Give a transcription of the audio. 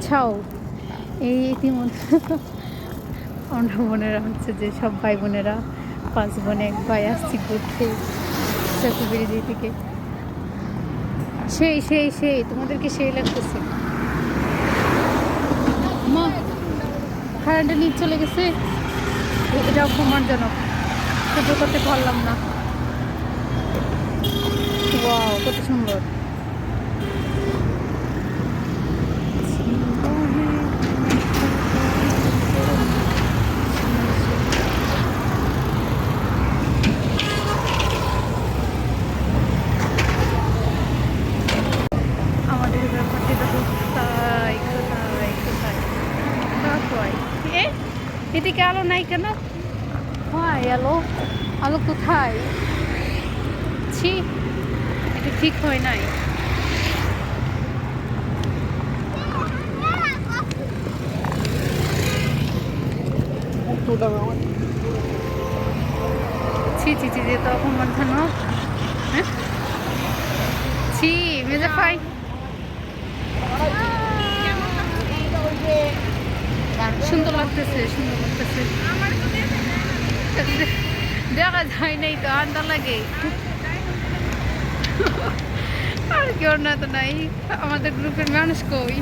যাও। এই ইতিমধ্যে আমরা বোনেরা হচ্ছে যে সব ভাই বোনেরা, পাঁচ বোনে, এক ভাই আসছি ঘুরতে চক্রবিড়ি থেকে সেই সেই সেই, তোমাদেরকে সেই লাগতেছে। মা কারেন্টের নিচ চলে গেছে। এ- এটা অপমানজনক। সহ্য করতে পারলাম না। কত সুন্দর আমাদের ব্যাপারটি তো কোথায় কোথায় কোথায় কোথায় এ এদিকে আলো নাই কেন? হয় আলো আলো কোথায়? ছি এটা ঠিক হয় নাই। ছি ছি ছি যে তো অপমান হ্যাঁ? ছি মেজে ফাই সুন্দর লাগতেছে সুন্দর লাগতেছে। দেখা যায় নাই তো আন্দার লাগে। আর কেউ না তো নাই, আমাদের গ্রুপের মানুষ কই?